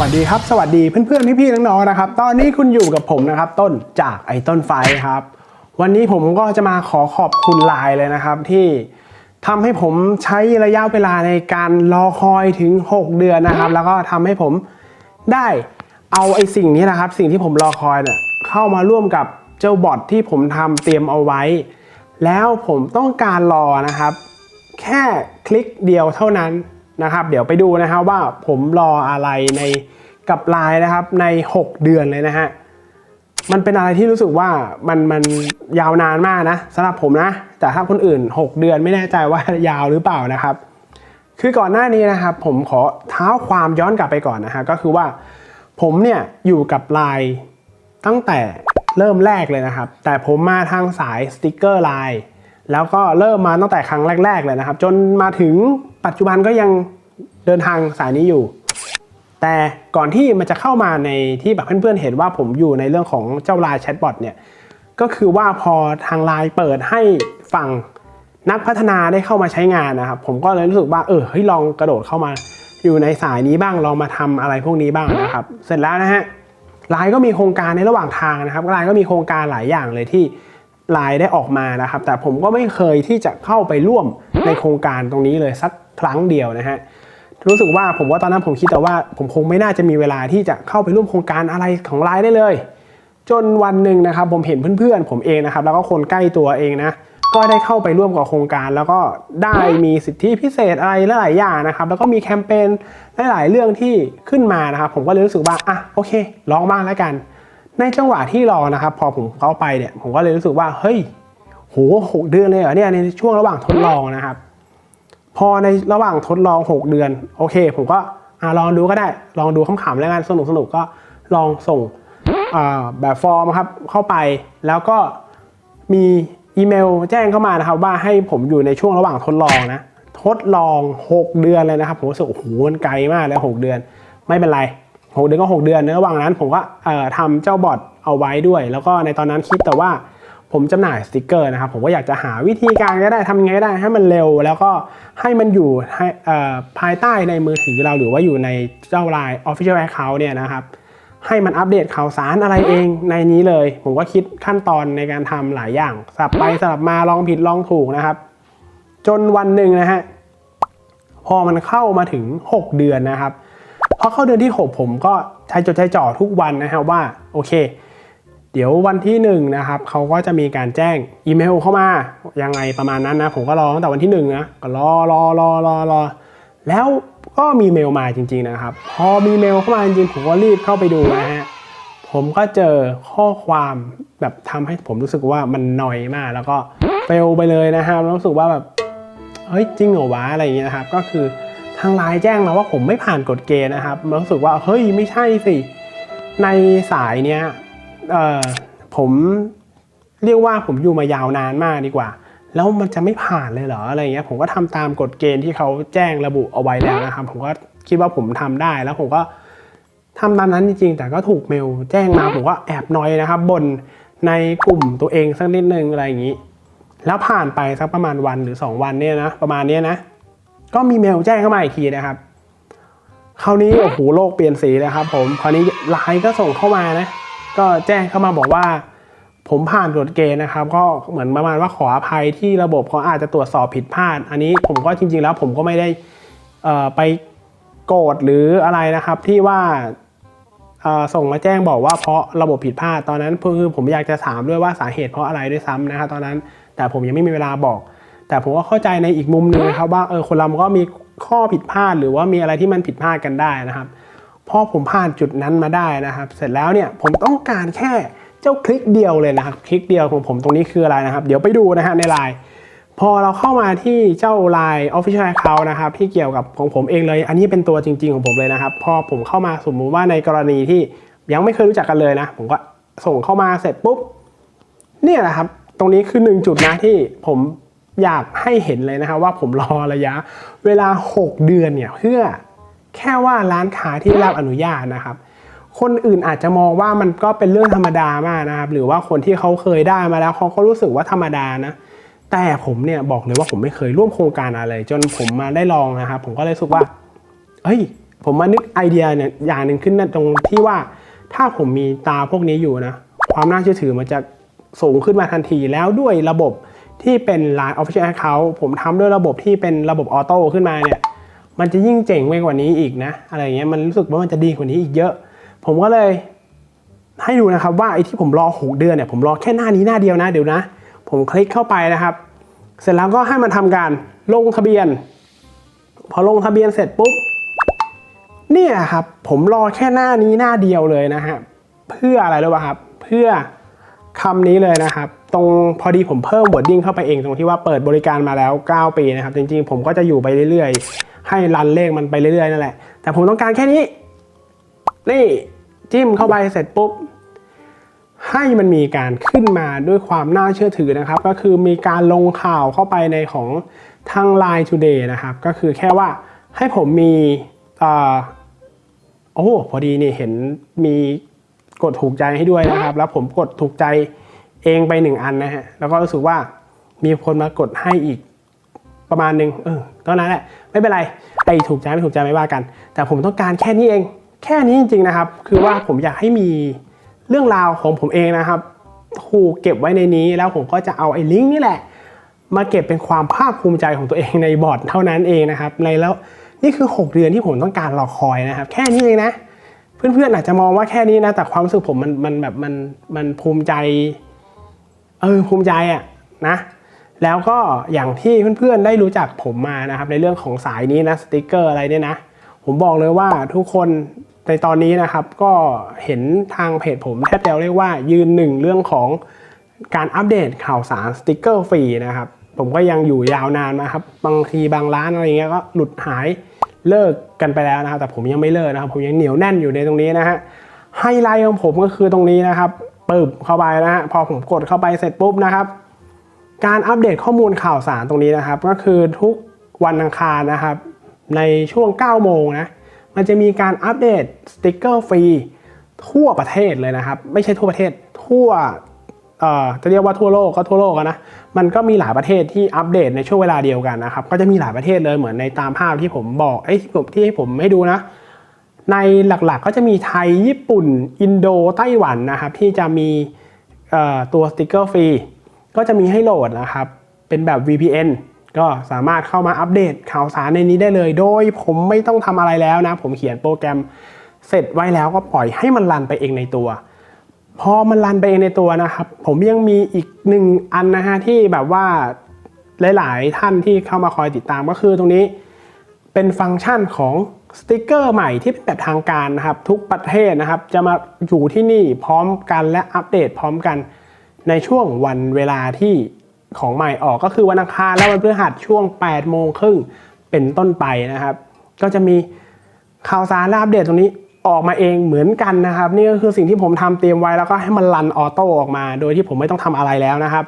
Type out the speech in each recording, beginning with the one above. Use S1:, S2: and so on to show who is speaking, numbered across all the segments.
S1: วัสดีครับ สวัสดีเพื่อนๆพี่ๆน้องๆนะครับ ตอนนี้คุณอยู่กับผมนะครับต้นจากไอ้ต้นไฟครับ วันนี้ผมก็จะมาขอขอบคุณไลน์เลยนะครับ ที่ทำให้ผมใช้ระยะเวลาในการรอคอยถึง 6 เดือนนะครับ แล้วก็ทำให้ผมได้เอาไอ้สิ่งนี้นะครับ สิ่งที่ผมรอคอยเนี่ยเข้ามาร่วมกับเจ้าบอทที่ผมทำเตรียมเอาไว้ แล้วผมต้องการรอนะครับ แค่คลิกเดียวเท่านั้นนะครับ เดี๋ยวไปดูนะครับว่าผมรออะไรใน กับไลน์นะครับใน 6 เดือนเลยนะฮะมันเป็นอะไรที่รู้สึกว่ามันมันยาวนานมากนะสำหรับผมนะ แต่ถ้าคนอื่น 6 เดือนไม่แน่ใจว่ายาวหรือเปล่านะครับ คือก่อนหน้านี้นะครับ ผมขอเท้าความย้อนกลับไปก่อนนะฮะก็คือว่าผมเนี่ยอยู่กับไลน์ตั้งแต่เริ่มแรกเลยนะครับ แต่ผมมาทางสายสติกเกอร์ไลน์แล้วก็เริ่มมาตั้งแต่ครั้งแรก ๆ เลยนะครับ จนมาถึงปัจจุบันก็ยังเดินทางสายนี้อยู่ แต่ก่อนที่มันจะเข้ามาในที่แบบเพื่อนๆเห็นว่าผมอยู่ในเรื่องของเจ้าไลน์แชทบอทเนี่ยก็คือว่าพอทางไลน์เปิดให้ฝั่งนักพัฒนาได้เข้ามาใช้งานนะครับ ผมก็เลยรู้สึกว่าเออเฮ้ยลองกระโดดเข้ามาอยู่ในสายนี้บ้างลองมาทำอะไรพวกนี้บ้างนะครับ เสร็จแล้วนะฮะไลน์ก็มีโครงการในระหว่างทางนะครับไลน์ก็มีโครงการหลายอย่างเลยที่ไลน์ได้ออกมานะครับ แต่ผมก็ไม่เคยที่จะเข้าไปร่วมในโครงการตรงนี้เลยสักครั้งเดียวนะฮะ รู้สึกว่าผมว่าตอนนั้นผมคิดแต่ว่าผมคงไม่น่าจะมีเวลาที่จะเข้าไปร่วมโครงการอะไรของไลน์ได้เลย จนวันหนึ่งนะครับผมเห็นเพื่อนๆ ผมเองนะครับแล้วก็คนใกล้ตัวเองนะก็ได้เข้าไปร่วมกับโครงการแล้วก็ได้มีสิทธิพิเศษอะไรหลายๆอย่างนะครับ แล้วก็มีแคมเปญหลายๆเรื่องที่ขึ้นมานะครับผมก็เลยรู้สึกว่าอะโอเค ลองบ้างแล้วกัน ในจังหวะที่รอนะครับ พอผมเข้าไปเนี่ยผมก็เลยรู้สึกว่าเฮ้ยโหหกเดือนเลยเหรอเนี่ยในช่วงระหว่างทดลองนะครับ พอในระหว่างทดลอง 6 เดือน โอเค ผมก็อลองดูก็ได้ ลองดูขำๆแล้วกันสนุกสนุกก็ลองส่งแบบฟอร์มครับเข้าไป แล้วก็มีอีเมลแจ้งเข้ามานะครับ ว่าให้ผมอยู่ในช่วงระหว่างทดลองนะ ทดลอง 6 เดือนเลยนะครับ ผมรู้สึกโอ้โหมันไกลมากแล้ว6เดือน ไม่เป็นไร 6 เดือนก็ 6 เดือนในระหว่างนั้น ผมก็ทำเจ้าบอทเอาไว้ด้วย แล้วก็ในตอนนั้นคิดแต่ว่า ผมจำหน่ายสติกเกอร์นะครับผมก็อยากจะหาวิธีการก็ได้ทำยังไงก็ได้ให้มันเร็ว แล้วก็ให้มันอยู่ภายใต้ในมือถือเราหรือว่าอยู่ในเจ้า Line Official Account เนี่ยนะครับให้มันอัปเดตข่าวสารอะไรเองในนี้เลย ผมก็คิดขั้นตอนในการทำหลายอย่างสลับไปสลับมาลองผิดลองถูกนะครับ จนวันหนึ่งนะฮะพอมันเข้ามาถึง 6 เดือนนะครับพอเข้าเดือนที่ 6 ผมก็ใช้จดใช้จ่อทุกวันนะครับว่าโอเค เดี๋ยววันที่หนึ่งนะครับเขาก็จะมีการแจ้งอีเมลเข้ามายังไงประมาณนั้นนะ ผมก็รอตั้งแต่วันที่หนึ่งนะก็รอรอรอรอรอแล้วก็มีเมลมาจริง ๆนะครับ พอมีเมลเข้ามาจริงๆผมก็รีบเข้าไปดูนะฮะผมก็เจอข้อความแบบทำให้ผมรู้สึกว่ามันหน่อยมาก แล้วก็เฟลไปเลยนะครับรู้สึกว่าแบบเฮ้ยจริงเหรอวะอะไรอย่างเงี้ยนะครับ ก็คือทางไลน์แจ้งมาว่าผมไม่ผ่านกฎเกณฑ์นะครับรู้สึกว่าเฮ้ยไม่ใช่สิในสายเนี้ย เอ่อผมเรียกว่าผมอยู่มายาวนานมากดีกว่า แล้วมันจะไม่ผ่านเลยเหรออะไรเงี้ยผมก็ทำตามกฎเกณฑ์ที่เขาแจ้งระบุเอาไว้แล้วนะครับ ผมก็คิดว่าผมทำได้แล้วผมก็ทำตามนั้นจริงๆ แต่ก็ถูกเมลแจ้งมาผมก็แอบน้อยนะครับบนในกลุ่มตัวเองสักนิดนึงอะไรอย่างงี้ แล้วผ่านไปสักประมาณวันหรือ 2 วันเนี่ยนะประมาณเนี้ยนะ ก็มีเมลแจ้งเข้ามาอีกทีนะครับคราวนี้โอ้โหโลกเปลี่ยนสีเลยครับ ผมคราวนี้ไลน์ก็ส่งเข้ามานะ ก็แจ้งเข้ามาบอกว่า ผมผ่านกฎเกณฑ์นะครับ ก็เหมือนประมาณว่าขออภัยที่ระบบเขาอาจจะตรวจสอบผิดพลาด อันนี้ผมก็จริง ๆ แล้วผมก็ไม่ได้ไปโกรธหรืออะไรนะครับที่ว่าส่งมาแจ้งบอกว่าเพราะระบบผิดพลาดตอนนั้นคือผมอยากจะถามด้วยว่าสาเหตุเพราะอะไรด้วยซ้ำนะครับตอนนั้นแต่ผมยังไม่มีเวลาบอก แต่ผมก็เข้าใจในอีกมุมหนึงนะครับว่าเออคนเราก็มีข้อผิดพลาดหรือว่ามีอะไรที่มันผิดพลาดกันได้นะครับ พอผมผ่านจุดนั้นมาได้นะครับ เสร็จแล้วเนี่ยผมต้องการแค่เจ้าคลิกเดียวเลยนะครับ คลิกเดียวของผมตรงนี้คืออะไรนะครับ เดี๋ยวไปดูนะฮะในไลน์พอเราเข้ามาที่เจ้า Line Official Account นะครับที่เกี่ยวกับของผมเองเลย อันนี้เป็นตัวจริง ๆ ของผมเลยนะครับ พอผมเข้ามาสมมุติว่าในกรณีที่ยังไม่เคยรู้จักกันเลยนะ ผมก็ส่งเข้ามาเสร็จปุ๊บเนี่ยแหละครับ ตรงนี้คือหนึ่งจุดนะที่ผมอยากให้เห็นเลยนะครับว่าผมรอระยะเวลา 6 เดือนเนี่ยเพื่อ แค่ว่าร้านค้าที่ได้รับอนุญาตนะครับ คนอื่นอาจจะมองว่ามันก็เป็นเรื่องธรรมดามากนะครับ หรือว่าคนที่เขาเคยได้มาแล้วเขาก็รู้สึกว่าธรรมดานะ แต่ผมเนี่ยบอกเลยว่าผมไม่เคยร่วมโครงการอะไร จนผมมาได้ลองนะครับ ผมก็เลยรู้สึกว่าเอ้ย ผมมานึกไอเดียเนี่ยอย่างหนึ่งขึ้นนะตรงที่ว่าถ้าผมมีตาพวกนี้อยู่นะ ความน่าเชื่อถือมันจะสูงขึ้นมาทันทีแล้วด้วยระบบที่เป็น Line Official Account ผมทำด้วยระบบที่เป็นระบบออโต้ขึ้นมาเนี่ย มันจะยิ่งเจ๋งไปกว่านี้อีกนะ อะไรเงี้ยมันรู้สึกว่ามันจะดีกว่านี้อีกเยอะ ผมก็เลยให้ดูนะครับว่าไอ้ที่ผมรอ6เดือนเนี่ยผมรอแค่หน้านี้หน้าเดียวนะเดี๋ยวนะ ผมคลิกเข้าไปนะครับ เสร็จแล้วก็ให้มันทำการลงทะเบียน พอลงทะเบียนเสร็จปุ๊บเนี่ยครับผมรอแค่หน้านี้หน้าเดียวเลยนะฮะเพื่ออะไรรู้ป่ะครับ เพื่อคำนี้เลยนะครับ ตรงพอดีผมเพิ่มวอร์ดดิ้งเข้าไปเองตรงที่ว่าเปิดบริการมาแล้ว 9 ปีนะครับ จริงๆ ผมก็จะอยู่ไปเรื่อยๆ ให้รันเลขมันไปเรื่อยๆนั่นแหละ แต่ผมต้องการแค่นี้ นี่จิ้มเข้าไปเสร็จปุ๊บ ให้มันมีการขึ้นมาด้วยความน่าเชื่อถือนะครับ ก็คือมีการลงข่าวเข้าไปในของทาง Line Today นะครับ ก็คือแค่ว่าให้ผมมีอ่อโอ้พอดีนี่เห็นมีกดถูกใจให้ด้วยนะครับ แล้วผมกดถูกใจเองไปหนึ่งอันนะฮะแล้วก็รู้สึกว่ามีคนมากดให้อีก ประมาณหนึ่งเออตอนนั้นแหละไม่เป็นไรไอถูกใจไม่ถูกใจไม่ว่ากัน แต่ผมต้องการแค่นี้เอง แค่นี้จริง ๆนะครับ คือว่าผมอยากให้มีเรื่องราวของผมเองนะครับถูกเก็บไว้ในนี้แล้วผมก็จะเอาไอ้ลิงก์นี่แหละ มาเก็บเป็นความภาคภูมิใจของตัวเองในบอร์ดเท่านั้นเองนะครับในแล้วนี่คือ 6 เดือนที่ผมต้องการรอคอยนะครับ แค่นี้เองนะ เพื่อนๆอาจจะมองว่าแค่นี้นะแต่ความรู้สึกผมมันมันแบบมันมันภูมิใจเออภูมิใจอะนะ แล้วก็อย่างที่เพื่อนๆได้รู้จักผมมานะครับในเรื่องของสายนี้นะสติกเกอร์อะไรเนี่ยนะ ผมบอกเลยว่าทุกคนในตอนนี้นะครับก็เห็นทางเพจผมแทบจะเรียกว่ายืนหนึ่งเรื่องของการอัปเดตข่าวสารสติกเกอร์ฟรีนะครับ ผมก็ยังอยู่ยาวนานนะครับ บางทีบางร้านอะไรเงี้ยก็หลุดหายเลิกกันไปแล้วนะครับแต่ผมยังไม่เลิกนะครับ ผมยังเหนียวแน่นอยู่ในตรงนี้นะฮะไฮไลท์ของผมก็คือตรงนี้นะครับปึ๊บเข้าไปนะฮะพอผมกดเข้าไปเสร็จปุ๊บนะครับ การอัปเดตข้อมูลข่าวสารตรงนี้นะครับ ก็คือทุกวันอังคารนะครับ ในช่วง 9 โมงนะมันจะมีการอัปเดตสติกเกอร์ฟรีทั่วประเทศเลยนะครับ ไม่ใช่ทั่วประเทศทั่วจะเรียกว่าทั่วโลกก็ทั่วโลกนะ มันก็มีหลายประเทศที่อัปเดตในช่วงเวลาเดียวกันนะครับ ก็จะมีหลายประเทศเลยเหมือนในตามภาพที่ผมบอกเอ้ที่ผมที่ให้ผมให้ดูนะ ในหลักๆก็จะมีไทยญี่ปุ่น อินโดไต้หวันนะครับ ที่จะมีตัวสติกเกอร์ฟรี ก็จะมีให้โหลดนะครับ เป็นแบบ VPN ก็สามารถเข้ามาอัปเดตข่าวสารในนี้ได้เลย โดยผมไม่ต้องทำอะไรแล้วนะ ผมเขียนโปรแกรมเสร็จไว้แล้วก็ปล่อยให้มันรันไปเองในตัว พอมันรันไปเองในตัวนะครับ ผมยังมีอีกหนึ่งอันนะฮะที่แบบว่าหลาย ๆ ท่านที่เข้ามาคอยติดตามก็คือตรงนี้เป็นฟังก์ชันของสติกเกอร์ใหม่ที่เป็นแบบทางการนะครับ ทุกประเทศนะครับ จะมาอยู่ที่นี่พร้อมกันและอัปเดตพร้อมกัน ในช่วงวันเวลาที่ของใหม่ออกก็คือวันอังคารและวันพฤหัสช่วง 8 โมงครึ่งเป็นต้นไปนะครับ ก็จะมีข่าวสารและอัปเดตตรงนี้ออกมาเองเหมือนกันนะครับ นี่ก็คือสิ่งที่ผมทำเตรียมไว้แล้วก็ให้มันรันออโต้ออกมา โดยที่ผมไม่ต้องทำอะไรแล้วนะครับ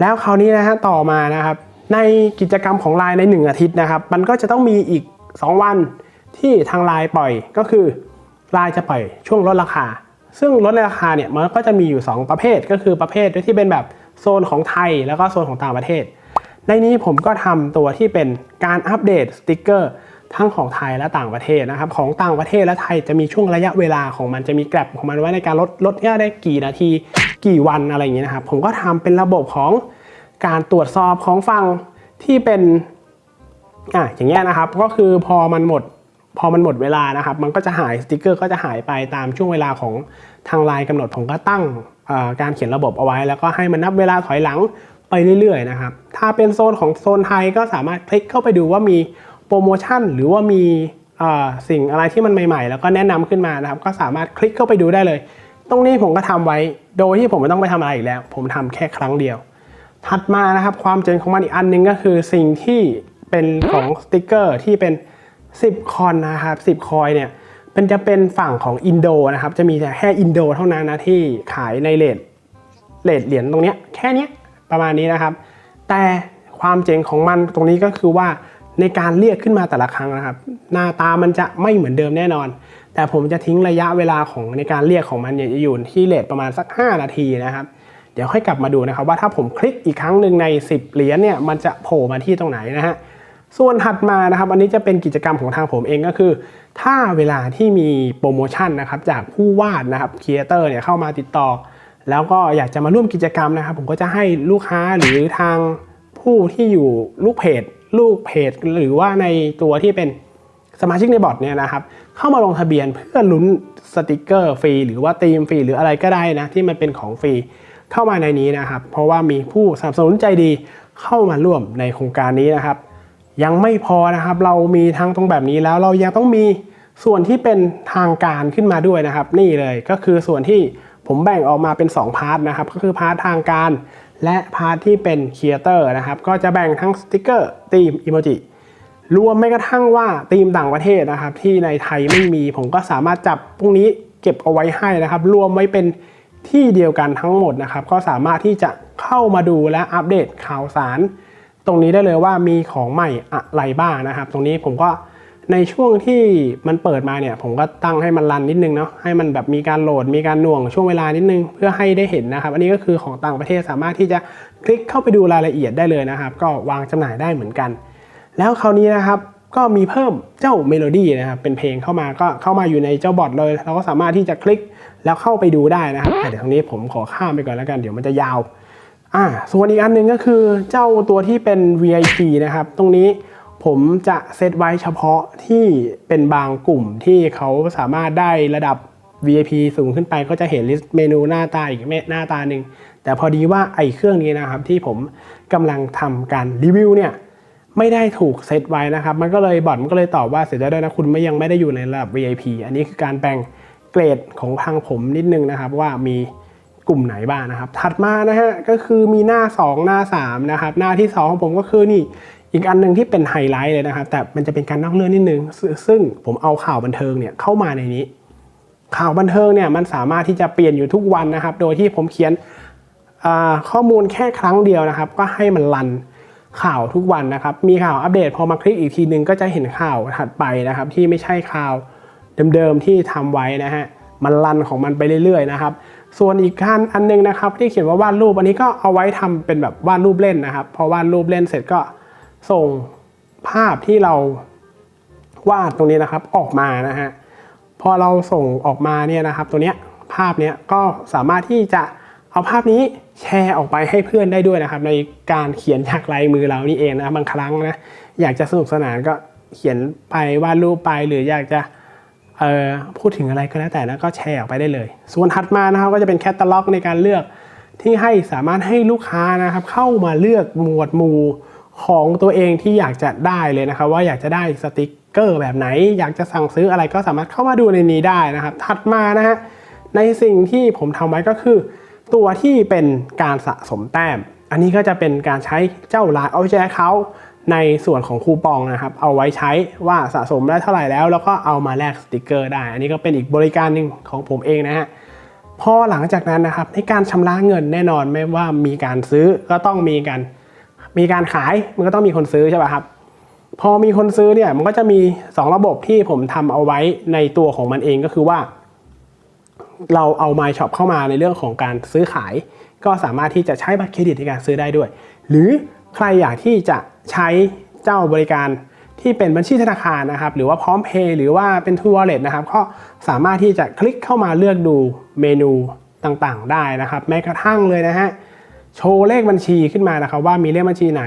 S1: แล้วคราวนี้นะฮะต่อมานะครับ ในกิจกรรมของไลน์ใน 1 อาทิตย์นะครับ มันก็จะต้องมีอีก 2 วันที่ทางไลน์ปล่อยก็คือไลน์จะปล่อยช่วงลดราคา ซึ่งลดราคาเนี่ยมันก็จะมีอยู่ 2 ประเภทก็คือประเภทที่เป็นแบบโซนของไทยแล้วก็โซนของต่างประเทศ ในนี้ผมก็ทำตัวที่เป็นการอัปเดตสติกเกอร์ทั้งของไทยและต่างประเทศนะครับของต่างประเทศและไทยจะมีช่วงระยะเวลาของมันจะมีแกลบของมันไว้ในการลดลดเนี่ยได้กี่นาที กี่วันอะไรอย่างเงี้ยนะครับผมก็ทำเป็นระบบของการตรวจสอบของฟังที่เป็นอะอย่างเงี้ยนะครับก็คือพอมันหมด พอมันหมดเวลานะครับ มันก็จะหายสติกเกอร์ก็จะหายไปตามช่วงเวลาของทางไลน์กำหนดผมก็ตั้งการเขียนระบบเอาไว้ แล้วก็ให้มันนับเวลาถอยหลังไปเรื่อยๆนะครับ ถ้าเป็นโซนของโซนไทยก็สามารถคลิกเข้าไปดูว่ามีโปรโมชั่น หรือว่ามีสิ่งอะไรที่มันใหม่ๆ แล้วก็แนะนำขึ้นมานะครับ ก็สามารถคลิกเข้าไปดูได้เลย ตรงนี้ผมก็ทำไว้ โดยที่ผมไม่ต้องไปทำอะไรอีกแล้ว ผมทำแค่ครั้งเดียว ถัดมานะครับความเจ๋งของมันอีกอันหนึงก็คือสิ่งที่เป็นของสติกเกอร์ที่เป็น 10 คอนนะครับ 10 คอยเนี่ยเป็นจะเป็นฝั่งของอินโดนะครับ จะมีแต่แค่อินโดเท่านั้นนะที่ขายในเลทเลทเหรียญตรงเนี้ยแค่นี้ประมาณนี้นะครับ แต่ความเจ๋งของมันตรงนี้ก็คือว่าในการเรียกขึ้นมาแต่ละครั้งนะครับ หน้าตามันจะไม่เหมือนเดิมแน่นอน แต่ผมจะทิ้งระยะเวลาของในการเรียกของมันเนี่ยจะอยู่ที่เลทประมาณสัก 5 นาทีนะครับ เดี๋ยวค่อยกลับมาดูนะครับว่าถ้าผมคลิกอีกครั้งหนึ่งใน 10 เหรียญเนี่ยมันจะโผล่มาที่ตรงไหนนะฮะ ส่วนถัดมานะครับอันนี้จะเป็นกิจกรรมของทางผมเองก็คือ ถ้าเวลาที่มีโปรโมชั่นนะครับจากผู้วาดนะครับครีเอเตอร์เนี่ยเข้ามาติดต่อ แล้วก็อยากจะมาร่วมกิจกรรมนะครับ ผมก็จะให้ลูกค้าหรือทางผู้ที่อยู่ลูกเพจลูกเพจ หรือว่าในตัวที่เป็นสมาชิกในบอทเนี่ยนะครับ เข้ามาลงทะเบียนเพื่อลุ้นสติกเกอร์ฟรีหรือว่าธีมฟรีหรืออะไรก็ได้นะที่มันเป็นของฟรีเข้ามาในนี้นะครับ เพราะว่ามีผู้สนับสนุนใจดีเข้ามาร่วมในโครงการนี้นะครับ ยังไม่พอนะครับ เรามีทั้งตรงแบบนี้แล้วเรายังต้องมีส่วนที่เป็นทางการขึ้นมาด้วยนะครับ นี่เลยก็คือส่วนที่ผมแบ่งออกมาเป็น 2 พาร์ทนะครับ ก็คือพาร์ททางการ และพาร์ทที่เป็นครีเอเตอร์นะครับ ก็จะแบ่งทั้งสติกเกอร์ธีมอิโมจิรวมไม่กระทั่งว่าธีมต่างประเทศนะครับ ที่ในไทยไม่มีผมก็สามารถจับพวกนี้เก็บเอาไว้ให้นะครับ รวมไว้เป็นที่เดียวกันทั้งหมดนะครับ ก็สามารถที่จะเข้ามาดูและอัปเดตข่าวสาร ตรงนี้ได้เลยว่ามีของใหม่อะไรบ้างนะครับ ตรงนี้ผมก็ในช่วงที่มันเปิดมาเนี่ย ผมก็ตั้งให้มันรันนิดนึงเนาะให้มันแบบมีการโหลดมีการหน่วงช่วงเวลานิดนึง เพื่อให้ได้เห็นนะครับ อันนี้ก็คือของต่างประเทศสามารถที่จะคลิกเข้าไปดูรายละเอียดได้เลยนะครับ ก็วางจำหน่ายได้เหมือนกัน แล้วคราวนี้นะครับก็มีเพิ่มเจ้าเมโลดี้นะครับเป็นเพลงเข้ามาก็เข้ามาอยู่ในเจ้าบอทเลย เราก็สามารถที่จะคลิกแล้วเข้าไปดูได้นะครับอ่เดี๋ยวตรงนี้ผมขอข้ามไปก่อนแล้วกันเดี๋ยวมันจะยาว อ่าส่วนอีกอันหนึ่งก็คือเจ้าตัวที่เป็น VIP นะครับ ตรงนี้ผมจะเซตไว้เฉพาะที่เป็นบางกลุ่มที่เขาสามารถได้ระดับ VIP สูงขึ้นไปก็จะเห็นลิสต์เมนูหน้าตาอีกหน้าตาหนึ่งแต่พอดีว่าไอ้เครื่องนี้นะครับที่ผมกำลังทำการรีวิวเนี่ยไม่ได้ถูกเซตไว้นะครับ มันก็เลยบอทมันก็เลยตอบว่าเสียใจด้วยนะคุณไม่ยังไม่ได้อยู่ในระดับ VIP อันนี้คือการแบ่งเกรดของทางผมนิดนึงนะครับว่ามี กลุ่มไหนบ้างนะครับ ถัดมานะฮะก็คือมีหน้า 2 หน้า3นะครับหน้าที่ 2 ของผมก็คือนี่อีกอันหนึ่งที่เป็นไฮไลท์เลยนะครับ แต่มันจะเป็นการนอกเรื่องนิดนึง ซึ่งผมเอาข่าวบันเทิงเนี่ยเข้ามาในนี้ ข่าวบันเทิงเนี่ยมันสามารถที่จะเปลี่ยนอยู่ทุกวันนะครับ โดยที่ผมเขียนข้อมูลแค่ครั้งเดียวนะครับ ก็ให้มันรันข่าวทุกวันนะครับ มีข่าวอัปเดตพอมาคลิกอีกทีนึงก็จะเห็นข่าวถัดไปนะครับ ที่ไม่ใช่ข่าวเดิมๆที่ทำไว้นะฮะมันรันของมันไปเรื่อยๆนะครับ ส่วนอีกขั้นอันหนึงนะครับ ที่เขียนว่าวาดรูปอันนี้ก็เอาไว้ทำเป็นแบบวาดรูปเล่นนะครับ พอวาดรูปเล่นเสร็จก็ส่งภาพที่เราวาดตรงนี้นะครับออกมานะฮะพอเราส่งออกมาเนี่ยนะครับ ตัวเนี้ยภาพเนี้ยก็สามารถที่จะเอาภาพนี้แชร์ออกไปให้เพื่อนได้ด้วยนะครับ ในการเขียนจากลายมือเรานี่เองนะบางครั้งนะอยากจะสนุกสนานก็เขียนไปวาดรูปไปหรืออยากจะ เออพูดถึงอะไรก็แล้วแต่นะก็แชร์ออกไปได้เลย ส่วนถัดมานะครับก็จะเป็นแคตตาล็อกในการเลือกที่ให้สามารถให้ลูกค้านะครับเข้ามาเลือกหมวดหมู่ของตัวเองที่อยากจะได้เลยนะครับ ว่าอยากจะได้สติกเกอร์แบบไหน อยากจะสั่งซื้ออะไรก็สามารถเข้ามาดูในนี้ได้นะครับ ถัดมานะฮะในสิ่งที่ผมทำไว้ก็คือ ตัวที่เป็นการสะสมแต้ม อันนี้ก็จะเป็นการใช้เจ้าลายเอาแจเขา ในส่วนของคูปองนะครับ เอาไว้ใช้ว่าสะสมได้เท่าไหร่แล้ว แล้วก็เอามาแลกสติกเกอร์ได้ อันนี้ก็เป็นอีกบริการหนึ่งของผมเองนะฮะพอหลังจากนั้นนะครับในการชำระเงินแน่นอนไม่ว่ามีการซื้อก็ต้องมีการมีการขายมันก็ต้องมีคนซื้อใช่ป่ะครับ พอมีคนซื้อเนี่ยมันก็จะมี 2 ระบบที่ผมทำเอาไว้ในตัวของมันเองก็คือว่า เราเอา My Shop เข้ามาในเรื่องของการซื้อขาย ก็สามารถที่จะใช้บัตรเครดิตในการซื้อได้ด้วย หรือ ใครอยากที่จะใช้เจ้าบริการที่เป็นบัญชีธนาคารนะครับ หรือว่าพร้อมเพย์หรือว่าเป็น True Wallet นะครับก็สามารถที่จะคลิกเข้ามาเลือกดูเมนูต่างๆ ได้นะครับ แม้กระทั่งเลยนะฮะโชว์เลขบัญชีขึ้นมานะครับ ว่ามีเลขบัญชีไหน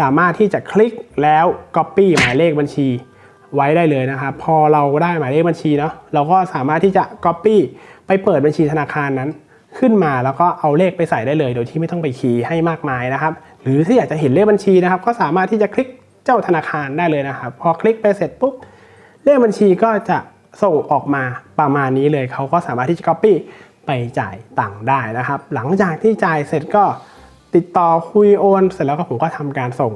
S1: สามารถที่จะคลิกแล้ว Copy หมายเลขบัญชีไว้ได้เลยนะครับ พอเราได้หมายเลขบัญชีเนาะเราก็สามารถที่จะ Copy ไปเปิดบัญชีธนาคารนั้นขึ้นมาแล้วก็เอาเลขไปใส่ได้เลย โดยที่ไม่ต้องไปคีย์ให้มากมายนะครับ หรือถ้าอยากจะเห็นเลขบัญชีนะครับ ก็สามารถที่จะคลิกเจ้าธนาคารได้เลยนะครับ พอคลิกไปเสร็จปุ๊บเลขบัญชีก็จะส่งออกมาประมาณนี้เลยเขาก็สามารถที่จะ copy ไปจ่ายตังค์ได้นะครับ หลังจากที่จ่ายเสร็จก็ติดต่อคุยโอน เสร็จแล้วก็ผมก็ทำการส่ง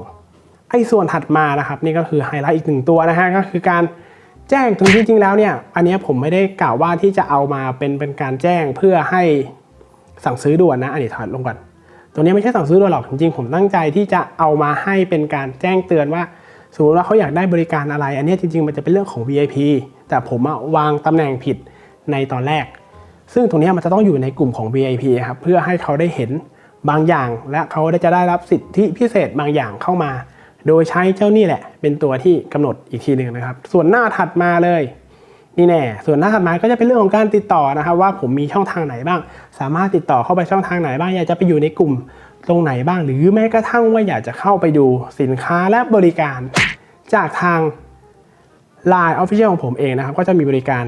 S1: ไอ้ส่วนถัดมานะครับ นี่ก็คือไฮไลท์อีกหนึ่งตัวนะฮะก็คือการแจ้งถึงจริงๆแล้วเนี่ย อันนี้ผมไม่ได้กล่าวว่าที่จะเอามาเป็นเป็นการแจ้งเพื่อให้สั่งซื้อด่วนนะอันนี้ถอดลงก่อน ตัวนี้ไม่ใช่สั่งซื้อโด่วนหรอกจริงๆผมตั้งใจที่จะเอามาให้เป็นการแจ้งเตือนว่าสมมติว่าเขาอยากได้บริการอะไร อันนี้จริงๆ มันจะเป็นเรื่องของ VIP แต่ผมวางตำแหน่งผิดในตอนแรก ซึ่งตรงนี้มันจะต้องอยู่ในกลุ่มของ VIP ครับเพื่อให้เขาได้เห็นบางอย่าง และเขาได้จะได้รับสิทธิพิเศษบางอย่างเข้ามา โดยใช้เจ้านี่แหละ เป็นตัวที่กำหนดอีกทีหนึ่งนะครับ ส่วนหน้าถัดมาเลย นี่แน่ ส่วนหน้าถัดมาก็จะเป็นเรื่องของการติดต่อนะครับ ว่าผมมีช่องทางไหนบ้าง สามารถติดต่อเข้าไปช่องทางไหนบ้าง อยากจะไปอยู่ในกลุ่มตรงไหนบ้าง หรือแม้กระทั่งว่าอยากจะเข้าไปดูสินค้าและบริการ จากทาง Line Official ของผมเองนะครับ ก็จะมีบริการ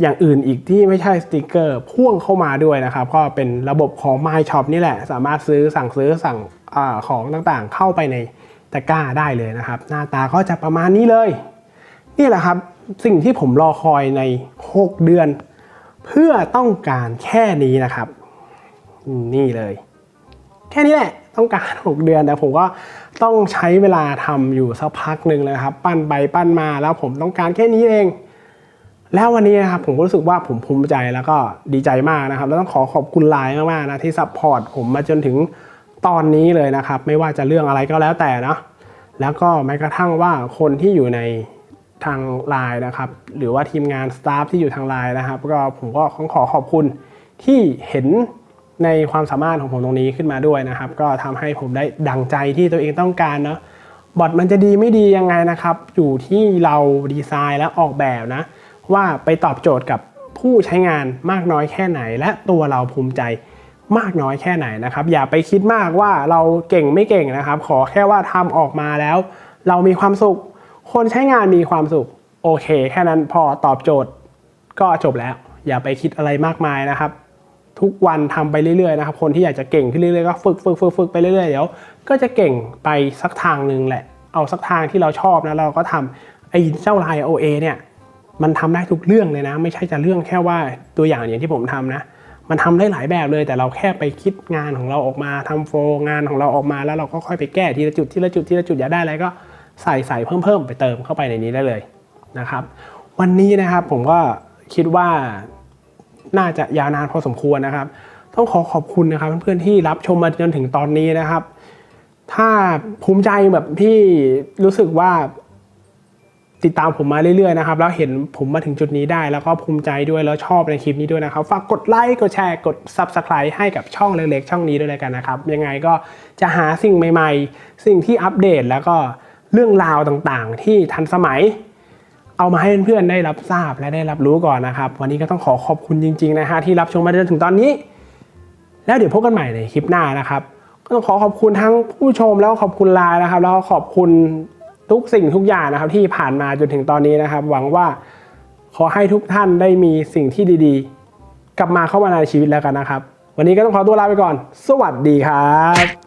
S1: อย่างอื่นอีกที่ไม่ใช่สติกเกอร์พ่วงเข้ามาด้วยนะครับ ก็เป็นระบบของ My Shop นี่แหละ สามารถซื้อสั่งซื้อสั่งอของต่างๆ เข้าไปในตะกร้าได้เลยนะครับ หน้าตาก็จะประมาณนี้เลย นี่แหละครับ สิ่งที่ผมรอคอยใน 6 เดือน เพื่อต้องการแค่นี้นะครับ นี่เลย แค่นี้แหละต้องการ 6 เดือนแต่ผมก็ต้องใช้เวลาทำอยู่สักพักหนึ่งเลยครับ ปั้นไปปั้นมาแล้วผมต้องการแค่นี้เอง แล้ววันนี้นะครับผมก็รู้สึกว่าผมภูมิใจแล้วก็ดีใจมากนะครับแล้วต้องขอขอบคุณไลน์มากๆนะที่ซัพพอร์ตผมมาจนถึงตอนนี้เลยนะครับ ไม่ว่าจะเรื่องอะไรก็แล้วแต่นะแล้วก็แม้กระทั่งว่าคนที่อยู่ใน ทางไลน์นะครับ หรือว่าทีมงานสตาฟที่อยู่ทางไลน์นะครับ ก็ผมก็ขอขอขอบคุณที่เห็นในความสามารถของผมตรงนี้ขึ้นมาด้วยนะครับ ก็ทำให้ผมได้ดังใจที่ตัวเองต้องการเนาะบอทมันจะดีไม่ดียังไงนะครับ อยู่ที่เราดีไซน์และออกแบบนะ ว่าไปตอบโจทย์กับผู้ใช้งานมากน้อยแค่ไหน และตัวเราภูมิใจมากน้อยแค่ไหนนะครับ อย่าไปคิดมากว่าเราเก่งไม่เก่งนะครับ ขอแค่ว่าทำออกมาแล้ว เรามีความสุข คนใช้งานมีความสุข โอเค แค่นั้นพอตอบโจทย์ก็จบแล้ว อย่าไปคิดอะไรมากมายนะครับ ทุกวันทำไปเรื่อยๆนะครับ คนที่อยากจะเก่งขึ้นเรื่อยๆก็ฝึกฝึกฝึกฝึกไปเรื่อยๆเดี๋ยวก็จะเก่งไปสักทางหนึ่งแหละ เอาสักทางที่เราชอบนะเราก็ทำไอ้เจ้าลาย OA เนี่ยมันทำได้ทุกเรื่องเลยนะ ไม่ใช่จะเรื่องแค่ว่าตัวอย่างอย่างที่ผมทำนะ มันทำได้หลายแบบเลย แต่เราแค่ไปคิดงานของเราออกมาทำโฟงานของเราออกมาแล้วเราก็ค่อยไปแก้ทีละจุดทีละจุดทีละจุดอยากได้อะไรก็ ใส่ใส่เพิ่มเพิ่มไปเติมเข้าไปในนี้ได้เลยนะครับ วันนี้นะครับผมก็คิดว่าน่าจะยาวนานพอสมควรนะครับ ต้องขอขอบคุณนะครับเพื่อนๆที่รับชมมาจนถึงตอนนี้นะครับ ถ้าภูมิใจแบบที่รู้สึกว่าติดตามผมมาเรื่อยๆนะครับแล้วเห็นผมมาถึงจุดนี้ได้ แล้วก็ภูมิใจด้วยแล้วชอบในคลิปนี้ด้วยนะครับ ฝากกดไลค์กดแชร์กด Subscribe ให้กับช่องเล็กๆ ช่องนี้ด้วยเลยกันนะครับ ยังไงก็จะหาสิ่งใหม่ ๆ สิ่งที่อัปเดตแล้วก็ เรื่องราวต่างๆ ที่ทันสมัย เอามาให้เพื่อนๆได้รับทราบและได้รับรู้ก่อนนะครับ วันนี้ก็ต้องขอขอบคุณจริงๆนะฮะที่รับชมมาจนถึงตอนนี้ แล้วเดี๋ยวพบกันใหม่ในคลิปหน้านะครับ ก็ต้องขอขอบคุณทั้งผู้ชมแล้วก็ขอบคุณไลน์นะครับ แล้วก็ขอบคุณทุกสิ่งทุกอย่างนะครับ ที่ผ่านมาจนถึงตอนนี้นะครับ หวังว่าขอให้ทุกท่านได้มีสิ่งที่ดีๆ กลับมาเข้ามาในชีวิตแล้วกันนะครับ วันนี้ก็ต้องขอตัวลาไปก่อน สวัสดีครับ